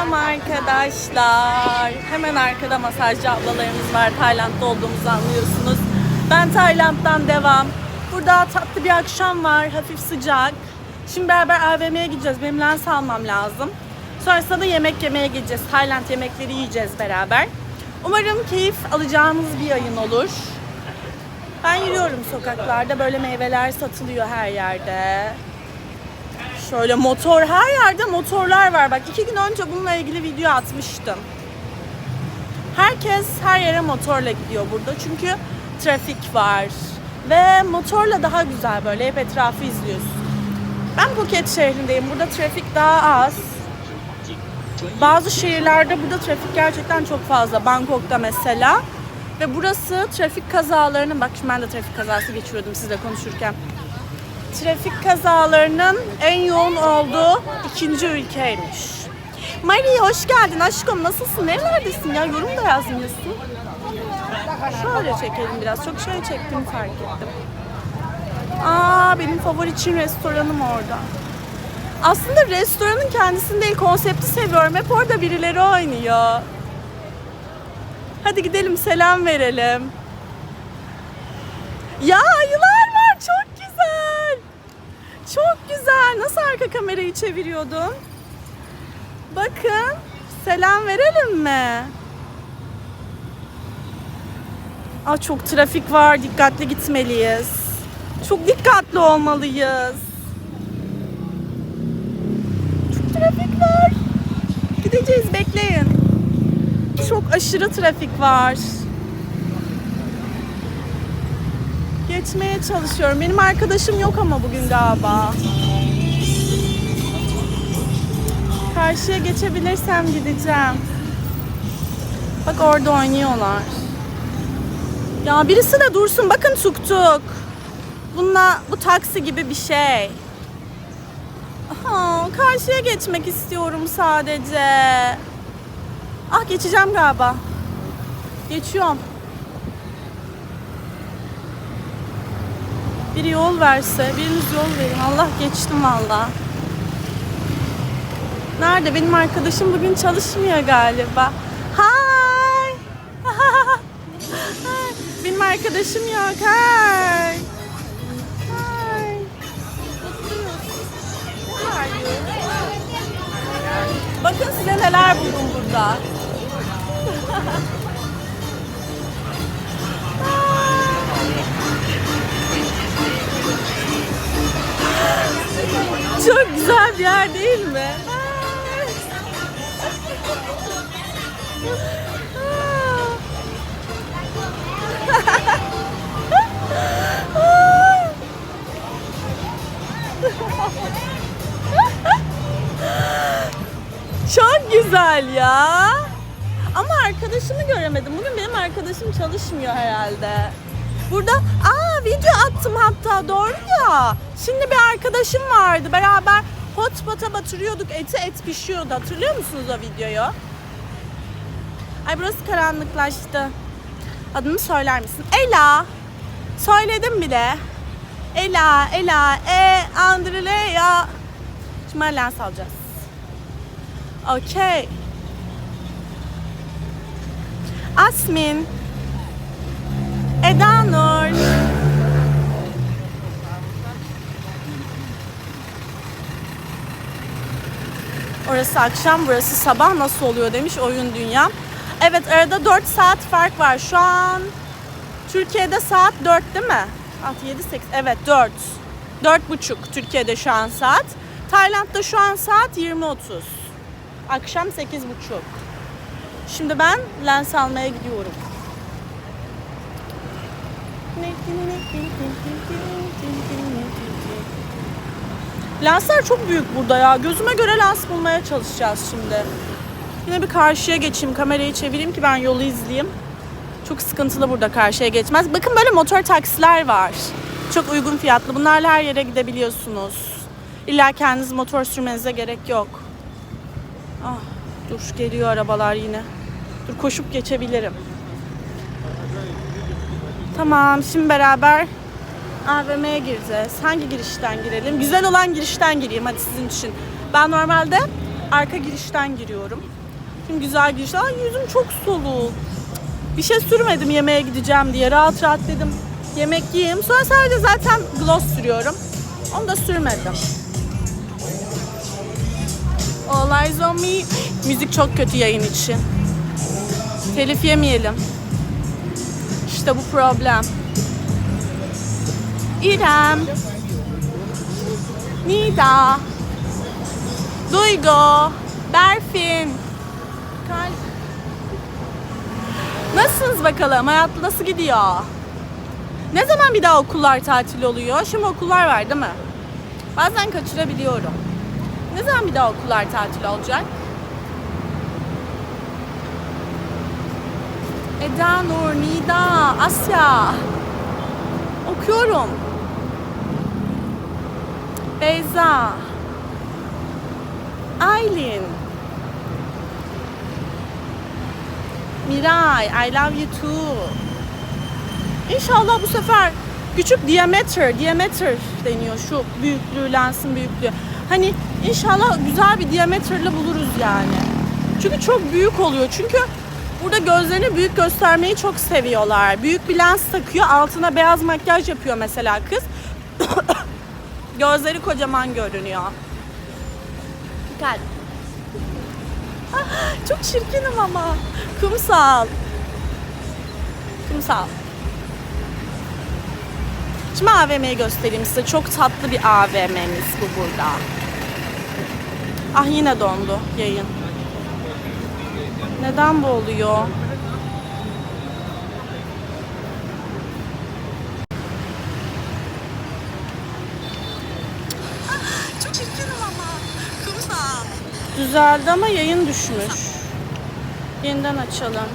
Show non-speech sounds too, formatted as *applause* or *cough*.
Selam arkadaşlar. Hemen arkada masajcı ablalarımız var. Tayland'da olduğumuzu anlıyorsunuz. Ben Tayland'dan devam. Burada tatlı bir akşam var. Hafif sıcak. Şimdi beraber AVM'ye gideceğiz. Benim lens almam lazım. Sonrasında da yemek yemeye gideceğiz. Tayland yemekleri yiyeceğiz beraber. Umarım keyif alacağımız bir yayın olur. Ben yürüyorum sokaklarda. Böyle meyveler satılıyor her yerde. Şöyle motor, her yerde motorlar var. Bak iki gün önce bununla ilgili video atmıştım. Herkes her yere motorla gidiyor burada. Çünkü trafik var. Ve motorla daha güzel böyle hep etrafı izliyorsun. Ben Phuket şehrindeyim. Burada trafik daha az. Bazı şehirlerde burada trafik gerçekten çok fazla. Bangkok'ta mesela. Ve burası trafik kazalarının, bak şimdi ben de trafik kazası geçiriyordum sizle konuşurken. Trafik kazalarının en yoğun olduğu ikinci ülkeymiş. Marie hoş geldin aşkım nasılsın? Nerelerdesin ya? Yorum da yazmıyorsun. Şöyle çekelim biraz. Çok şey çektim fark ettim. Aa benim favori Çin restoranım orada. Aslında restoranın kendisini değil konsepti seviyorum. Hep orada birileri oynuyor. Hadi gidelim selam verelim. Ya ayılar var çok güzel. Çok güzel. Nasıl arka kamerayı çeviriyordun? Bakın. Selam verelim mi? Aa, çok trafik var. Dikkatli gitmeliyiz. Çok dikkatli olmalıyız. Çok trafik var. Gideceğiz bekleyin. Çok aşırı trafik var. Geçmeye çalışıyorum. Benim arkadaşım yok ama bugün galiba. Karşıya geçebilirsem gideceğim. Bak orada oynuyorlar. Ya birisi de dursun. Bakın tuk tuk. Bununla bu taksi gibi bir şey. Aha, karşıya geçmek istiyorum sadece. Ah geçeceğim galiba. Geçiyorum. Biri yol verse, biriniz yol verin. Allah geçtim valla. Nerede? Benim arkadaşım bugün çalışmıyor galiba. Hi. *laughs* Benim arkadaşım yok. Hi. Hi. Bakın size neler buldum burada. *laughs* Çok güzel bir yer değil mi? *laughs* Çok güzel ya. Ama arkadaşımı göremedim. Bugün benim arkadaşım çalışmıyor herhalde. Burada aa video attım hatta doğru ya. Şimdi bir arkadaşım vardı. Beraber hotpot'a batırıyorduk. Eti et pişiyordu. Hatırlıyor musunuz o videoyu? Ay burası karanlıklaştı. Adını söyler misin? Ela. Söyledim bile. Ela, Ela, E, Andrea. Şimdi lens alacağız. Okey. Asmin. Eda Nur. Orası akşam, burası sabah nasıl oluyor demiş oyun dünya. Evet arada 4 saat fark var. Şu an Türkiye'de saat 4 değil mi? 6, 7, 8, evet 4. 4 buçuk Türkiye'de şu an saat. Tayland'da şu an saat 20.30. Akşam 8.30. Şimdi ben lens almaya gidiyorum. Lensler çok büyük burada ya. Gözüme göre lens bulmaya çalışacağız şimdi. Yine bir karşıya geçeyim. Kamerayı çevireyim ki ben yolu izleyeyim. Çok sıkıntılı burada karşıya geçmez. Bakın böyle motor taksiler var. Çok uygun fiyatlı. Bunlarla her yere gidebiliyorsunuz. İlla kendiniz motor sürmenize gerek yok. Ah, dur geliyor arabalar yine. Dur koşup geçebilirim. Tamam şimdi beraber AVM'ye gireceğiz. Hangi girişten girelim? Güzel olan girişten gireyim hadi sizin için. Ben normalde arka girişten giriyorum. Şimdi güzel giriş. Ay yüzüm çok soluk. Bir şey sürmedim yemeğe gideceğim diye. Rahat rahat dedim yemek yiyeyim. Sonra sadece zaten gloss sürüyorum. Onu da sürmedim. All eyes on me. Müzik çok kötü yayın için. Telif yemeyelim. İşte bu problem. İrem. Nida. Duygu. Berfin. Kalp. Nasılsınız bakalım? Hayat nasıl gidiyor? Ne zaman bir daha okullar tatil oluyor? Şimdi okullar var değil mi? Bazen kaçırabiliyorum. Ne zaman bir daha okullar tatil olacak? Eda, Nur, Nida, Asya. Okuyorum. Beyza. Aylin. Miray, I love you too. İnşallah bu sefer küçük diameter, diameter deniyor şu büyüklüğü, lensin büyüklüğü. Hani inşallah güzel bir diameterle buluruz yani. Çünkü çok büyük oluyor. Çünkü burada gözlerini büyük göstermeyi çok seviyorlar. Büyük bir lens takıyor, altına beyaz makyaj yapıyor mesela kız. *coughs* Gözleri kocaman görünüyor. Gel. *laughs* Çok çirkinim ama. Kumsal. Kumsal. Şimdi AVM'yi göstereyim size. Çok tatlı bir AVM'miz bu burada. Ah yine dondu yayın. Neden bu oluyor? Çok çirkinim ama. Kumsal. Düzeldi ama yayın düşmüş. Yeniden açalım.